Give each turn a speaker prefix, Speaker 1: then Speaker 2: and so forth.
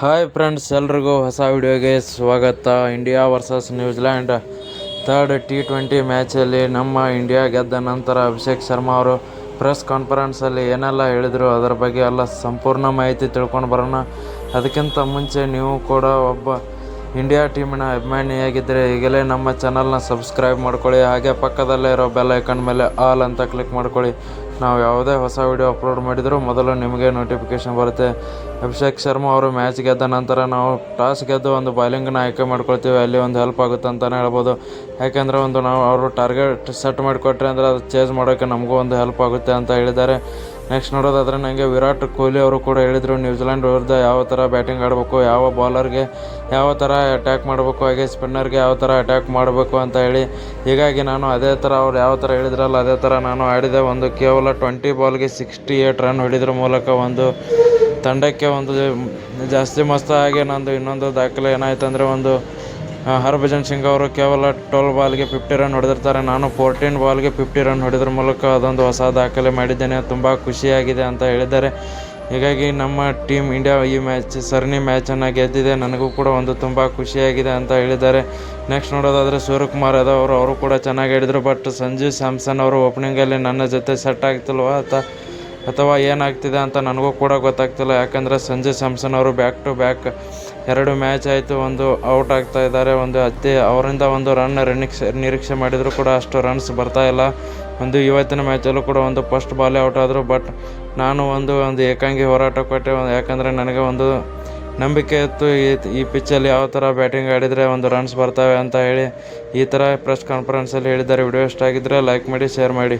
Speaker 1: Hi friends ಎಲ್ರಿಗೂ ಹೊಸ ವಿಡಿಯೋಗೆ ಸ್ವಾಗತ. India versus New Zealand third T twenty ಮ್ಯಾಚಲ್ಲಿ ನಮ್ಮ ಇಂಡಿಯಾ ಗೆದ್ದ ನಂತರ ಅಭಿಷೇಕ್ ಶರ್ಮಾ ಅವರು ಪ್ರೆಸ್ ಕಾನ್ಫರೆನ್ಸಲ್ಲಿ ಏನೆಲ್ಲ ಹೇಳಿದರು ಅದರ ಬಗ್ಗೆ ಎಲ್ಲ ಸಂಪೂರ್ಣ ಮಾಹಿತಿ ತಿಳ್ಕೊಂಡು ಬರೋಣ. ಅದಕ್ಕಿಂತ ಮುಂಚೆ ನೀವು ಕೂಡ ಒಬ್ಬ ಇಂಡಿಯಾ ಟೀಮಿನ ಅಭಿಮಾನಿಯಾಗಿದ್ದರೆ ಈಗಲೇ ನಮ್ಮ ಚಾನಲ್ನ ಸಬ್ಸ್ಕ್ರೈಬ್ ಮಾಡ್ಕೊಳ್ಳಿ. ಹಾಗೆ ಪಕ್ಕದಲ್ಲೇ ಇರೋ ಬೆಲ್ ಐಕನ್ ಮೇಲೆ ಆಲ್ ಅಂತ ಕ್ಲಿಕ್ ಮಾಡ್ಕೊಳ್ಳಿ. ನಾವು ಯಾವುದೇ ಹೊಸ ವಿಡಿಯೋ ಅಪ್ಲೋಡ್ ಮಾಡಿದರೂ ಮೊದಲು ನಿಮಗೆ ನೋಟಿಫಿಕೇಷನ್ ಬರುತ್ತೆ. ಅಭಿಷೇಕ್ ಶರ್ಮಾ ಅವರು ಮ್ಯಾಚ್ ಗೆದ್ದ ನಂತರ ನಾವು ಟಾಸ್ ಗೆದ್ದು ಒಂದು ಬೌಲಿಂಗ್ನ ಆಯ್ಕೆ ಮಾಡ್ಕೊಳ್ತೀವಿ. ಅಲ್ಲಿ ಒಂದು ಹೆಲ್ಪ್ ಆಗುತ್ತೆ ಅಂತಲೇ ಹೇಳ್ಬೋದು. ಯಾಕೆಂದರೆ ಒಂದು ನಾವು ಅವರು ಟಾರ್ಗೆಟ್ ಸೆಟ್ ಮಾಡಿಕೊಟ್ರೆ ಅಂದರೆ ಅದು ಚೇಂಜ್ ಮಾಡೋಕ್ಕೆ ನಮಗೂ ಒಂದು ಹೆಲ್ಪ್ ಆಗುತ್ತೆ ಅಂತ ಹೇಳಿದ್ದಾರೆ. ನೆಕ್ಸ್ಟ್ ನೋಡೋದಾದರೆ ನನಗೆ ವಿರಾಟ್ ಕೊಹ್ಲಿ ಅವರು ಕೂಡ ಹೇಳಿದರು ನ್ಯೂಜಿಲೆಂಡ್ ವಿರುದ್ಧ ಯಾವ ಥರ ಬ್ಯಾಟಿಂಗ್ ಆಡಬೇಕು, ಯಾವ ಬಾಲರ್ಗೆ ಯಾವ ಥರ ಅಟ್ಯಾಕ್ ಮಾಡಬೇಕು, ಹಾಗೆ ಸ್ಪಿನ್ನರ್ಗೆ ಯಾವ ಥರ ಅಟ್ಯಾಕ್ ಮಾಡಬೇಕು ಅಂತ ಹೇಳಿ. ಹೀಗಾಗಿ ನಾನು ಅದೇ ಥರ ಅವ್ರು ಯಾವ ಥರ ಹೇಳಿದ್ರಲ್ಲ, ಅದೇ ಥರ ನಾನು ಆಡಿದೆ. ಒಂದು ಕೇವಲ ಟ್ವೆಂಟಿ ಬಾಲ್ಗೆ ಸಿಕ್ಸ್ಟಿ ಏಟ್ ರನ್ ಹೊಡಿದ್ರ ಮೂಲಕ ಒಂದು ತಂಡಕ್ಕೆ ಒಂದು ಜಾಸ್ತಿ ಮಸ್ತ ಹಾಗೆ ನಂದು ಇನ್ನೊಂದು ದಾಖಲೆ ಏನಾಯ್ತು ಅಂದರೆ ಒಂದು ಹರ್ಭಜನ್ ಸಿಂಗ್ ಅವರು ಕೇವಲ ಟ್ವೆಲ್ ಬಾಲ್ಗೆ ಫಿಫ್ಟಿ ರನ್ ಹೊಡೆದಿರ್ತಾರೆ. ನಾನು ಫೋರ್ಟೀನ್ ಬಾಲ್ಗೆ ಫಿಫ್ಟಿ ರನ್ ಹೊಡೆದ್ರ ಮೂಲಕ ಅದೊಂದು ಹೊಸ ದಾಖಲೆ ಮಾಡಿದ್ದೇನೆ. ತುಂಬ ಖುಷಿಯಾಗಿದೆ ಅಂತ ಹೇಳಿದ್ದಾರೆ. ಹೀಗಾಗಿ ನಮ್ಮ ಟೀಮ್ ಇಂಡಿಯಾ ಈ ಮ್ಯಾಚ್ ಸರಣಿ ಮ್ಯಾಚನ್ನು ಗೆದ್ದಿದೆ. ನನಗೂ ಕೂಡ ಒಂದು ತುಂಬ ಖುಷಿಯಾಗಿದೆ ಅಂತ ಹೇಳಿದ್ದಾರೆ. ನೆಕ್ಸ್ಟ್ ನೋಡೋದಾದರೆ ಸೂರ್ಯಕುಮಾರ್ ಯಾದವ್ ಅವರು ಅವರು ಕೂಡ ಚೆನ್ನಾಗಿ ಹೇಳಿದರು ಬಟ್ ಸಂಜು ಸ್ಯಾಮ್ಸನ್ ಅವರು ಓಪನಿಂಗಲ್ಲಿ ನನ್ನ ಜೊತೆ ಸೆಟ್ ಆಗ್ತಿಲ್ವ ಅಂತ, ಅಥವಾ ಏನಾಗ್ತಿದೆ ಅಂತ ನನಗೂ ಕೂಡ ಗೊತ್ತಾಗ್ತಿಲ್ಲ. ಯಾಕಂದರೆ ಸಂಜು ಸ್ಯಾಮ್ಸನ್ ಅವರು ಬ್ಯಾಕ್ ಟು ಬ್ಯಾಕ್ ಎರಡು ಮ್ಯಾಚ್ ಆಯಿತು, ಒಂದು ಔಟ್ ಆಗ್ತಾ ಇದ್ದಾರೆ, ಒಂದು ಅತಿ ಅವರಿಂದ ಒಂದು ರನ್ ನಿರೀಕ್ಷೆ ನಿರೀಕ್ಷೆ ಮಾಡಿದರೂ ಕೂಡ ಅಷ್ಟು ರನ್ಸ್ ಬರ್ತಾ ಇಲ್ಲ. ಒಂದು ಇವತ್ತಿನ ಮ್ಯಾಚಲ್ಲೂ ಕೂಡ ಒಂದು ಫಸ್ಟ್ ಬಾಲೇ ಔಟ್ ಆದರು ಬಟ್ ನಾನು ಒಂದು ಒಂದು ಏಕಾಂಗಿ ಹೋರಾಟ ಕೊಟ್ಟೆ ಯಾಕಂದರೆ ನನಗೆ ಒಂದು ನಂಬಿಕೆ ಇತ್ತು, ಈ ಈ ಪಿಚ್ಚಲ್ಲಿ ಯಾವ ಥರ ಬ್ಯಾಟಿಂಗ್ ಆಡಿದರೆ ಒಂದು ರನ್ಸ್ ಬರ್ತವೆ ಅಂತ ಹೇಳಿ ಈ ಥರ ಪ್ರೆಸ್ ಕಾನ್ಫರೆನ್ಸಲ್ಲಿ ಹೇಳಿದ್ದಾರೆ. ವಿಡಿಯೋ ಇಷ್ಟ ಆಗಿದ್ದರೆ ಲೈಕ್ ಮಾಡಿ ಶೇರ್ ಮಾಡಿ.